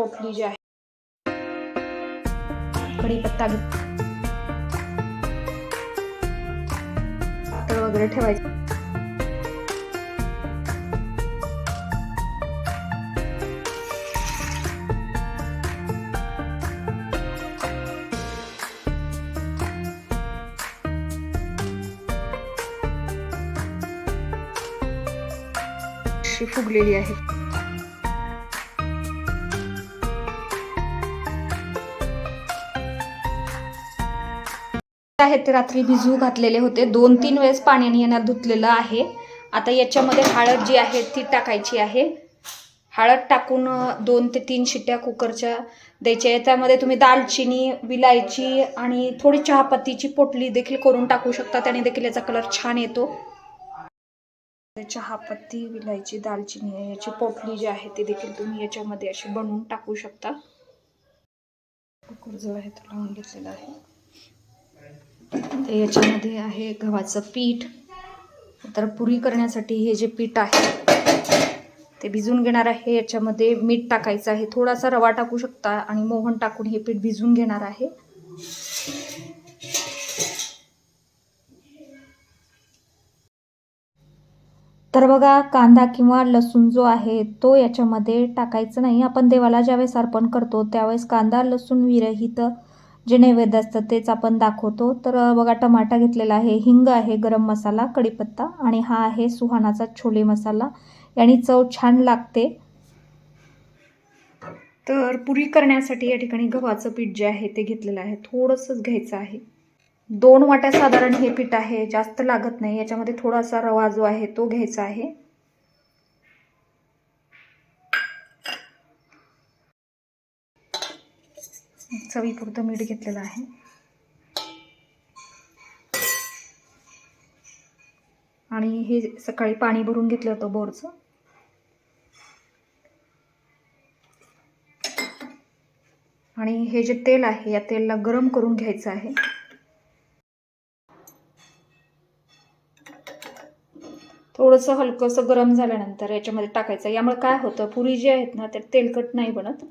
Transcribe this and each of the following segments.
पोटली जी आहे. कढीपत्ता घेत पातळ वगैरे ठेवायचं. फुगलेली आहे. आहेत ते रात्री भिजू घातलेले होते. दोन तीन वेळेस पाण्याने यांना धुतलेलं आहे. आता याच्यामध्ये हळद जी आहे ती टाकायची आहे. हळद टाकून दोन ते तीन शिट्ट्या कुकरच्या द्यायच्या त्यामध्ये तुम्ही दालचिनी विलायची आणि थोडी चहापत्तीची पोटली देखील करून टाकू शकता. त्याने देखील याचा कलर छान येतो. चहापत्ती विलायची दालचिनी याची पोटली जी आहे ती देखील तुम्ही याच्यामध्ये अशी बनवून टाकू शकता. कुकर जो आहे तो लावून घेतलेला आहे. तर याच्यामध्ये आहे गव्हाचं पीठ. तर पुरी करण्यासाठी हे जे पीठ आहे ते भिजून घेणार आहे. याच्यामध्ये मीठ टाकायचं आहे. थोडासा रवा टाकू शकता आणि मोहन टाकून हे पीठ भिजून घेणार आहे. तर बघा कांदा किंवा लसूण जो आहे तो याच्यामध्ये टाकायचं नाही. आपण देवाला ज्यावेळेस अर्पण करतो त्यावेळेस कांदा लसूण विरहित जे नैवेद्य असतं तेच आपण दाखवतो. तर बघा टमाटा घेतलेला आहे हिंग आहे गरम मसाला कढीपत्ता आणि हा आहे सुहानाचा छोले मसाला. याने चव छान लागते. तर पुरी करण्यासाठी या ठिकाणी गव्हाचं पीठ जे आहे ते घेतलेलं आहे. थोडंसंच घ्यायचं आहे. दोन वाट्या साधारण हे पीठ आहे जास्त लागत नाही. याच्यामध्ये थोडासा रवा जो आहे तो घ्यायचा आहे. चवीपुरतं मीठ घेतलेलं आहे. आणि हे सकाळी पाणी भरून घेतलं होतं बोरचं. आणि हे जे तेल आहे या तेलला गरम करून घ्यायचं आहे. थोडंसं हलकंसं गरम झाल्यानंतर याच्यामध्ये टाकायचं. यामुळे काय होतं पुरी जी आहेत ना ते तेलकट नाही बनत.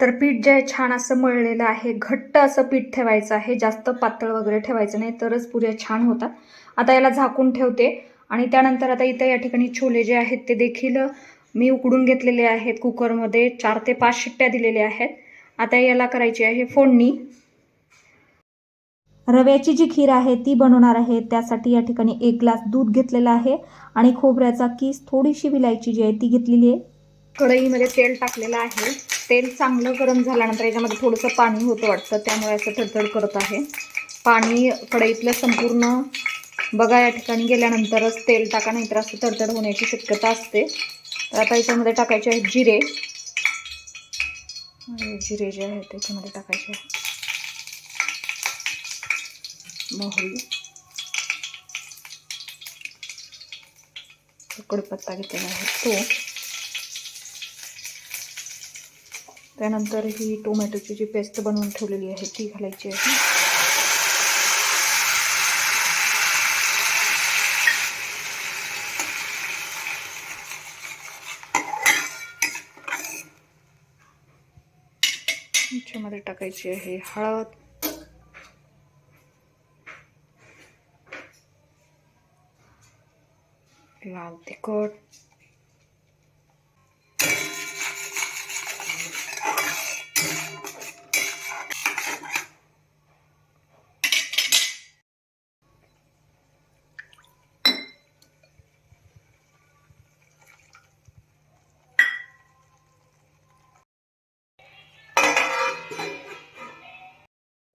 तर पीठ जे आहे छान असं मळलेलं आहे. घट्ट असं पीठ ठेवायचं आहे. जास्त पातळ वगैरे ठेवायचं नाही. तरच पुऱ्या छान होतात. आता याला झाकून ठेवते. आणि त्यानंतर आता इथं या ठिकाणी छोले जे आहेत ते देखील मी उकडून घेतलेले आहेत कुकरमध्ये. चार ते पाच शिट्ट्या दिलेल्या आहेत. आता याला करायची आहे फोडणी. रव्याची जी खीर आहे ती बनवणार आहे. त्यासाठी या ठिकाणी एक ग्लास दूध घेतलेला आहे. आणि खोबऱ्याचा किस थोडीशी विलायची जी आहे ती घेतलेली आहे. कढईमध्ये तेल टाकलेलं आहे. तेल चांगलं गरम झाल्यानंतर याच्यामध्ये थोडंसं पाणी होतं वाटतं त्यामुळे असं थडथड करत आहे. पाणी कढईतलं संपूर्ण बघा या ठिकाणी गेल्यानंतरच तेल टाका नाहीतर असं तडतड होण्याची शक्यता असते. तर आता याच्यामध्ये टाकायचे आहेत जिरे. आणि जिरे जे आहेत त्याच्यामध्ये टाकायचे आहे मोहरी. कडपत्ता घेतलेला आहे तो. त्यानंतर ही टोमॅटोची जी पेस्ट बनवून ठेवलेली आहे, ती घालायची आहे. आहे हळद. लाल तिखट.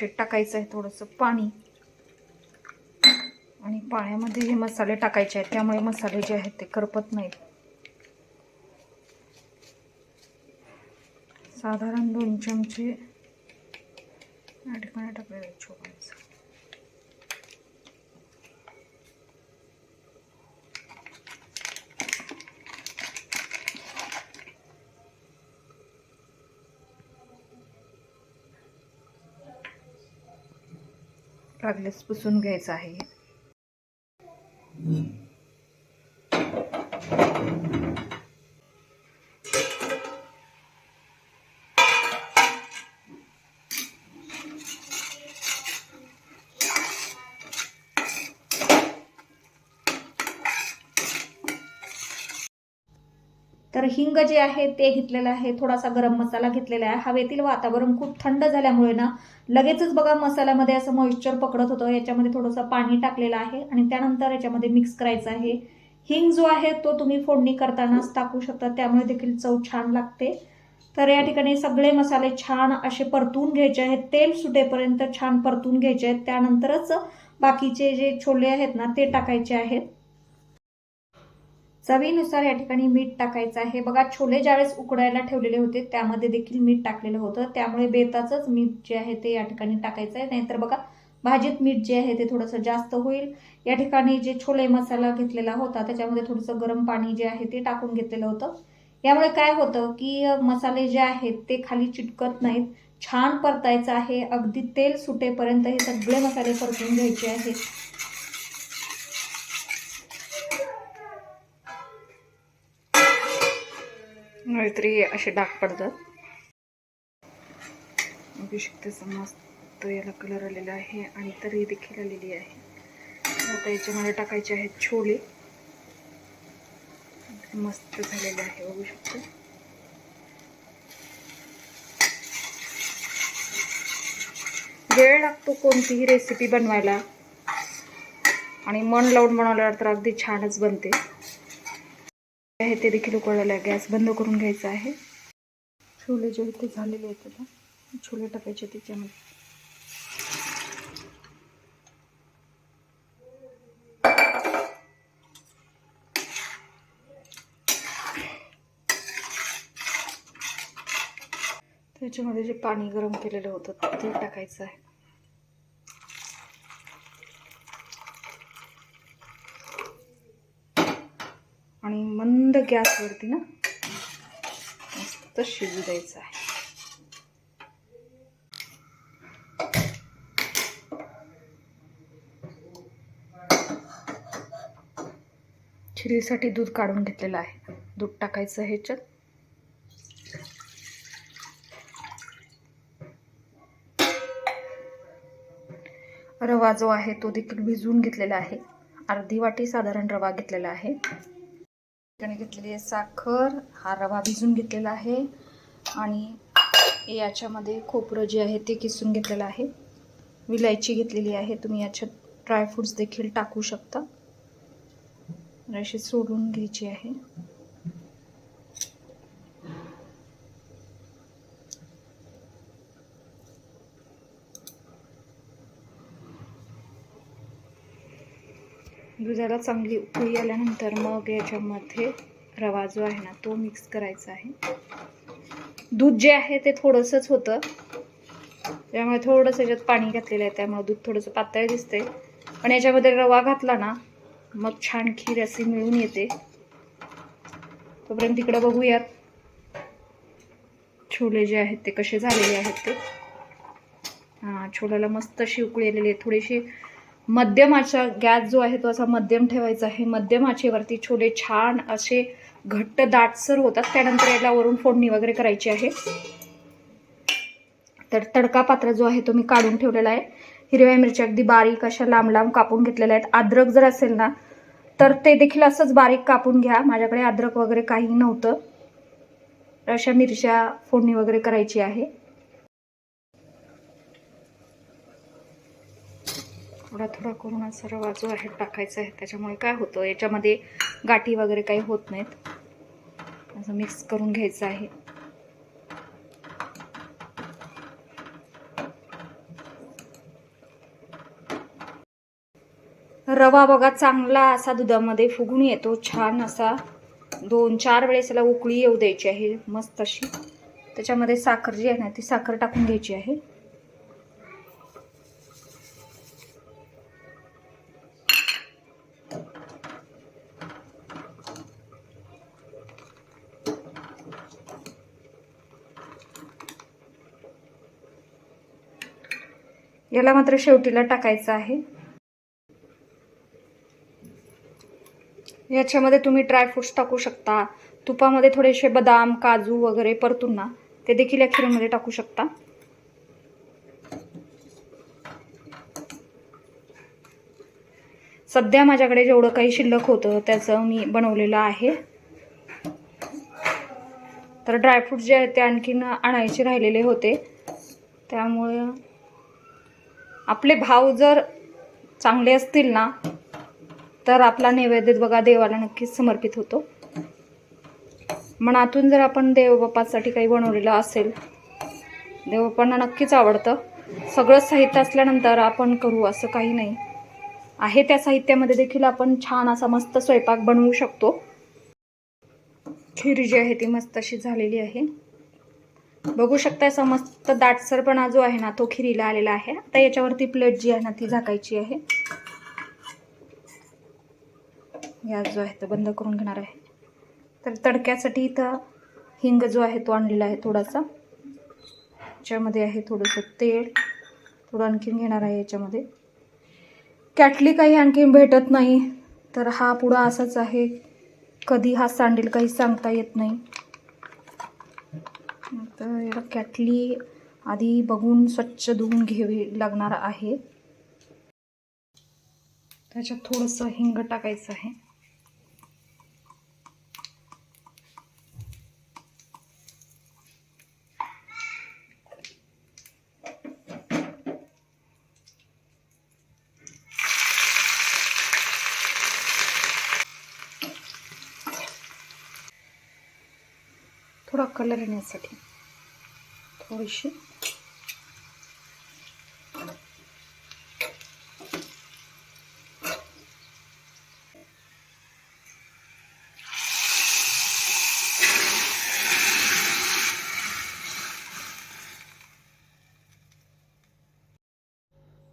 ते टाकायचं आहे थोडंसं पाणी. आणि पाण्यामध्ये हे मसाले टाकायचे आहेत. त्यामुळे मसाले जे आहेत ते करपत नाहीत. साधारण दोन चमचे. या ठिकाणी टाकलेले छोटासा लागल्यास पुसून घ्यायचं आहे. तर हिंग जे आहे ते घेतलेलं आहे. थोडासा गरम मसाला घेतलेला आहे. हवेतील वातावरण खूप थंड झाल्यामुळे ना लगेचच बघा मसाल्यामध्ये असं मॉइश्चर पकडत होतं. याच्यामध्ये थोडंसं पाणी टाकलेलं आहे आणि त्यानंतर याच्यामध्ये मिक्स करायचं आहे. हिंग जो आहे तो तुम्ही फोडणी करतानाच टाकू शकता. त्यामुळे देखील चव छान लागते. तर या ठिकाणी सगळे मसाले छान असे परतून घ्यायचे आहेत. तेल सुटेपर्यंत छान परतून घ्यायचे आहेत. त्यानंतरच बाकीचे जे छोले आहेत ना ते टाकायचे आहेत. चवीनुसार या ठिकाणी मीठ टाकायचं आहे. बघा छोले ज्यावेळेस उकडायला ठेवलेले होते त्यामध्ये देखील मीठ टाकलेलं होतं. त्यामुळे बेताचंच मीठ जे आहे ते या ठिकाणी टाकायचं आहे. नाहीतर बघा भाजीत मीठ जे आहे ते थोडंसं जास्त होईल. या ठिकाणी जे छोले मसाला घेतलेला होता त्याच्यामध्ये थोडंसं गरम पाणी जे आहे ते टाकून घेतलेलं होतं. यामुळे काय होतं की मसाले जे आहेत ते खाली चिटकत नाहीत. छान परतायचं आहे. अगदी तेल सुटेपर्यंत हे सगळे मसाले परतून घ्यायचे आहेत. नाहीतरी असे डाग पडतात. बघू शकते मस्त याला कलर आलेला आहे आणि तरी देखील आलेली आहे. आता याच्यामध्ये टाकायचे आहेत छोले. मस्त झालेले आहे बघू शकतो. वेळ लागतो कोणतीही रेसिपी बनवायला. आणि मन लावून बनवल्यावर तर अगदी छानच बनते. आहे ते देखील उकळलेलं आहे. गॅस बंद करून घ्यायचा आहे. छोले जे ते झालेले आहेत आता छोले टाकायचे त्याच्यामध्ये. त्याच्यामध्ये जे पाणी गरम केलेलं होतं ते टाकायचं आहे आणि मंद गॅसवरती ना मस्त शिजू द्यायचं आहे. शिरीसाठी दूध काढून घेतलेलं आहे. दूध टाकायचं ह्याच्यात. रवा जो आहे तो देखील भिजवून घेतलेला आहे. अर्धी वाटी साधारण रवा घेतलेला आहे. ठिकाणी घेतलेली आहे साखर. हा रवा भिजून घेतलेला आहे. आणि याच्यामध्ये खोबरं जे आहे ते किसून घेतलेलं आहे. विलायची घेतलेली आहे. तुम्ही याच्यात ड्रायफ्रूट्स देखील टाकू शकता. अशी सोडून घ्यायची आहे. दुधाला चांगली उकळी आल्यानंतर मग याच्यामध्ये रवा जो आहे ना तो मिक्स करायचा आहे. दूध जे आहे ते थोडंसंच होतं. त्यामुळे थोडंसं याच्यात पाणी घातलेलं आहे. त्यामुळे दूध थोडंसं पातळ दिसते पण याच्यामध्ये रवा घातला ना मग छान खीर अशी मिळून येते. तोपर्यंत तिकडं बघूयात. छोले जे आहेत ते कसे झालेले आहेत ते. हां छोल्याला मस्त अशी उकळी आलेली आहे. थोडीशी मध्यमाचा गॅस जो आहे तो असा मध्यम ठेवायचा आहे. मध्यम आचेवरती छोले छान असे घट्ट दाटसर होतात. त्यानंतर याला वरून फोडणी वगैरे करायची आहे. तर तडका पात्र जो आहे तो मी काढून ठेवलेला आहे. हिरव्या मिरच्या अगदी बारीक अशा लांब लांब कापून घेतलेल्या आहेत. अद्रक जर असेल ना तर ते देखील असंच बारीक कापून घ्या. माझ्याकडे अद्रक वगैरे काही नव्हतं. अशा मिरच्या फोडणी वगैरे करायची आहे. थोडा थोडा करून असा रवा जो आहे टाकायचा आहे. त्याच्यामुळे काय होतं याच्यामध्ये गाठी वगैरे काही होत नाहीत. असं मिक्स करून घ्यायचं आहे. रवा बघा चांगला असा दुधामध्ये फुगून येतो. छान असा दोन चार वेळेस याला उकळी येऊ द्यायची आहे. मस्त अशी. त्याच्यामध्ये साखर जी आहे ना ती साखर टाकून घ्यायची आहे. याला मात्र शेवटीला टाकायचं आहे. याच्यामध्ये तुम्ही ड्रायफ्रुट्स टाकू शकता. तुपामध्ये थोडेसे बदाम काजू वगैरे परतून ना ते देखील या खीरमध्ये टाकू शकता. सध्या माझ्याकडे जेवढं काही शिल्लक होतं त्याचं मी बनवलेलं आहे. तर ड्रायफ्रूट जे आहेत ते आणखीन आणायचे राहिलेले होते. त्यामुळे आपले भाव जर चांगले असतील ना तर आपला नैवेद्य बघा देवाला नक्कीच समर्पित होतो. मनातून जर आपण देवबापासाठी काही बनवलेलं असेल देवबापांना नक्कीच आवडतं. सगळं साहित्य असल्यानंतर आपण करू असं काही नाही. आहे त्या साहित्यामध्ये देखील आपण छान असा मस्त स्वयंपाक बनवू शकतो. खीर जी आहे ती मस्त अशी झालेली आहे. बघू शकता समस्त दाटसरपणा जो आहे ना तो खिरीला आलेला आहे. आता याच्यावरती प्लेट जी आहे ना ती झाकायची आहे. गॅस जो आहे तो बंद करून घेणार आहे. तर तडक्यासाठी इथं हिंग जो आहे तो आणलेला आहे थोडासा. याच्यामध्ये आहे थोडंसं तेल. थोडं आणखीन घेणार आहे याच्यामध्ये. कॅटली काही आणखीन भेटत नाही. तर हा पुढं असाच आहे. कधी हा सांडेल काही सांगता येत नाही. तर याला कॅटली आधी बघून स्वच्छ धुवून घ्यावी लागणार आहे. त्याच्यात थोडंसं हिंग टाकायचं आहे थोडा कलर येण्यासाठी. थोडीशी.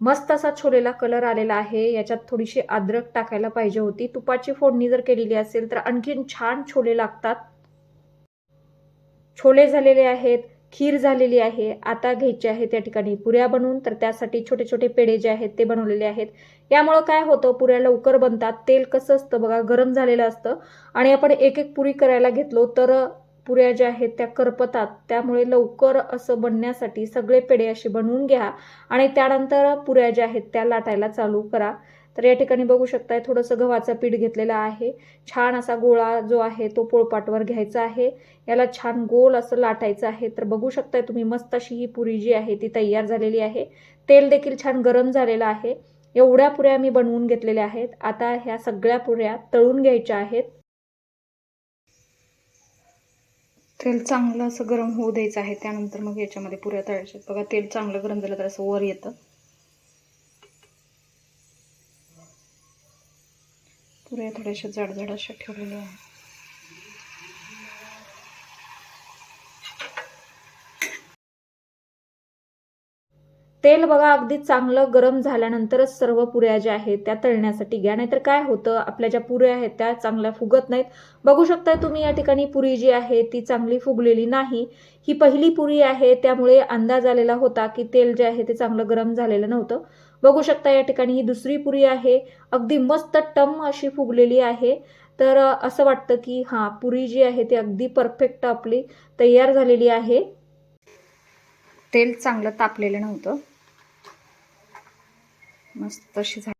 मस्त असा छोलेला कलर आलेला आहे. याच्यात थोडीशी अद्रक टाकायला पाहिजे होती. तुपाची फोडणी जर केलेली असेल तर आणखीन छान छोले लागतात. छोले झालेले आहेत खीर झालेली आहे आता घ्यायचे आहे त्या ठिकाणी पुऱ्या बनवून तर त्यासाठी छोटे छोटे पेढे जे आहेत ते बनवलेले आहेत. यामुळं काय होतं पुऱ्या लवकर बनतात तेल कसं असतं बघा गरम झालेलं असतं आणि आपण एक एक पुरी करायला घेतलो तर पुऱ्या ज्या आहेत त्या करपतात. त्यामुळे लवकर असं बनण्यासाठी सगळे पेढे असे बनवून घ्या आणि त्यानंतर पुऱ्या ज्या आहेत त्या लाटायला चालू करा. तर या ठिकाणी बघू शकताय थोडंसं गव्हाचं पीठ घेतलेलं आहे. छान असा गोळा जो आहे तो पोळपाटवर घ्यायचा आहे. याला छान गोल असं लाटायचं आहे. तर बघू शकताय तुम्ही मस्त अशी ही पुरी जी आहे ती तयार झालेली आहे. तेल देखील छान गरम झालेलं आहे. एवढ्या पुऱ्या मी बनवून घेतलेल्या आहेत. आता ह्या सगळ्या पुऱ्या तळून घ्यायच्या आहेत. तेल चांगलं असं गरम होऊ द्यायचं आहे. त्यानंतर मग याच्यामध्ये पुऱ्या तळायच्या बघा तेल चांगलं गरम झालं तर असं वर येतं. पुऱ्या थोड्याशा जाडजाड अशा ठेवलेल्या आहेत तेल बघा अगदी चांगलं गरम झाल्यानंतरच सर्व पुऱ्या ज्या आहेत त्या तळण्यासाठी घ्या. नाहीतर काय होतं आपल्या ज्या पुऱ्या आहेत त्या चांगल्या फुगत नाहीत. बघू शकता तुम्ही या ठिकाणी पुरी जी आहे ती चांगली फुगलेली नाही. ही पहिली पुरी आहे त्यामुळे अंदाज आलेला होता की तेल जे आहे ते चांगलं गरम झालेलं नव्हतं. बघू शकता या ठिकाणी ही दुसरी पुरी आहे. अगदी मस्त टम अशी फुगलेली आहे. तर असं वाटतं की हां पुरी जी आहे ती अगदी परफेक्ट आपली तयार झालेली आहे. तेल चांगलं तापलेलं नव्हतं. मस्त अशी झाली.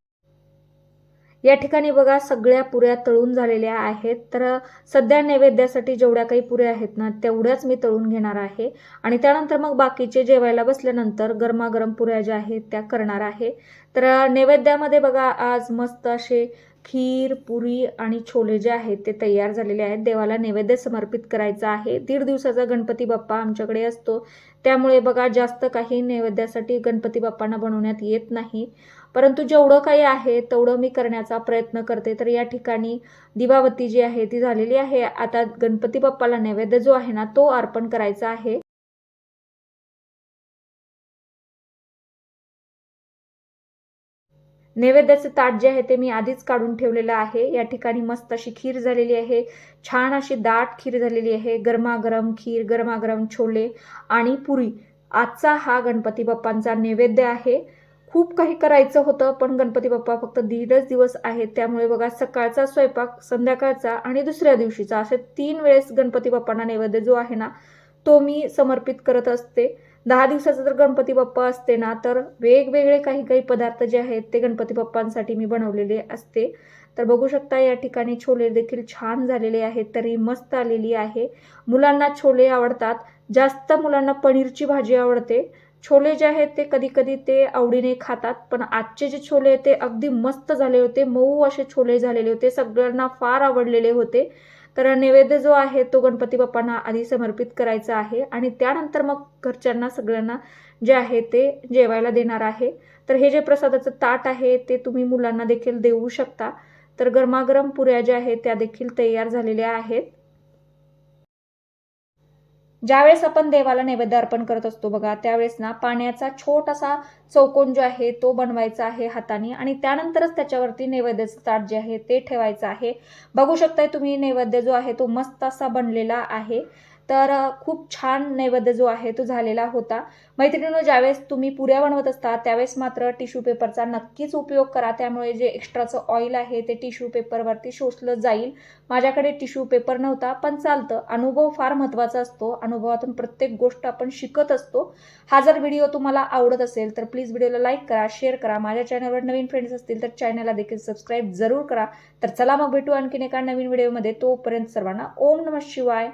या ठिकाणी बघा सगळ्या पुऱ्या तळून झालेल्या आहेत. तर सध्या नैवेद्यासाठी जेवढ्या काही पुऱ्या आहेत ना तेवढ्याच मी तळून घेणार आहे. आणि त्यानंतर मग बाकीचे जेवायला बसल्यानंतर गरमागरम पुऱ्या ज्या आहेत त्या करणार आहे. तर नैवेद्यामध्ये बघा आज मस्त असे खीर पुरी आणि छोले जे आहेत ते तयार झालेले आहेत. देवाला नैवेद्य समर्पित करायचा आहे. दीड दिवसाचा गणपती बाप्पा आमच्याकडे असतो. त्यामुळे बघा जास्त काही नैवेद्यासाठी गणपती बाप्पांना बनवण्यात येत नाही. परंतु जेवढं काही आहे तेवढं मी करण्याचा प्रयत्न करते. तर या ठिकाणी दिवावती जी आहे ती झालेली आहे. आता गणपती बाप्पाला नैवेद्य जो आहे ना तो अर्पण करायचा आहे. नैवेद्याचे ताट जे आहे ते मी आधीच काढून ठेवलेलं आहे. या ठिकाणी मस्त अशी खीर झालेली आहे. छान अशी दाट खीर झालेली आहे. गरमागरम खीर गरमागरम छोले आणि पुरी. आजचा हा गणपती बाप्पांचा नैवेद्य आहे. खूप काही करायचं होतं पण गणपती बाप्पा फक्त दीडच दिवस आहेत. त्यामुळे बघा सकाळचा स्वयंपाक संध्याकाळचा आणि दुसऱ्या दिवशीचा असे तीन वेळेस गणपती बाप्पांना नैवेद्य जो आहे ना तो मी समर्पित करत असते. दहा दिवसाचा जर गणपती बाप्पा असते ना तर वेगवेगळे काही काही पदार्थ जे आहेत ते गणपती बाप्पांसाठी मी बनवलेले असते. तर बघू शकता या ठिकाणी छोले देखील छान झालेले आहेत तरी मस्त आलेली आहे. मुलांना छोले आवडतात. जास्त मुलांना पनीरची भाजी आवडते. छोले जे आहेत ते कधी कधी ते आवडीने खातात पण आजचे जे छोले ते अगदी मस्त झाले होते मऊ असे छोले झालेले होते सगळ्यांना फार आवडलेले होते. तर नैवेद्य जो आहे तो गणपती बाप्पांना आधी समर्पित करायचा आहे आणि त्यानंतर मग घरच्यांना सगळ्यांना जे आहे ते जेवायला देणार आहे. तर हे जे प्रसादाचं ताट आहे ते तुम्ही मुलांना देखील देऊ शकता. तर गरमागरम पुऱ्या ज्या आहेत त्या देखील तयार झालेल्या आहेत. ज्यावेळेस आपण देवाला नैवेद्य अर्पण करत असतो बघा त्यावेळेस ना पाण्याचा छोटासा चौकोन जो आहे तो बनवायचा आहे हाताने आणि त्यानंतरच त्याच्यावरती नैवेद्याचं ताट जे आहे ते ठेवायचं आहे. बघू शकताय तुम्ही नैवेद्य जो आहे तो मस्त असा बनलेला आहे. तर खूप छान नैवेद्य जो आहे तो झालेला होता. मैत्रिणीनं ज्यावेळेस तुम्ही पुऱ्या बनवत असता त्यावेळेस मात्र टिश्यू पेपरचा नक्कीच उपयोग करा. त्यामुळे जे एक्स्ट्राचं ऑइल आहे ते टिश्यू पेपरवरती शोषलं जाईल. माझ्याकडे टिश्यू पेपर नव्हता पण चालतं. अनुभव फार महत्त्वाचा असतो. अनुभवातून प्रत्येक गोष्ट आपण शिकत असतो. हा जर व्हिडिओ तुम्हाला आवडत असेल तर प्लीज व्हिडिओला लाईक करा शेअर करा. माझ्या चॅनलवर नवीन फ्रेंड्स असतील तर चॅनलला देखील सबस्क्राईब जरूर करा. तर चला मग भेटू आणखीन एका नवीन व्हिडिओमध्ये तोपर्यंत सर्वांना ओम नमः शिवाय.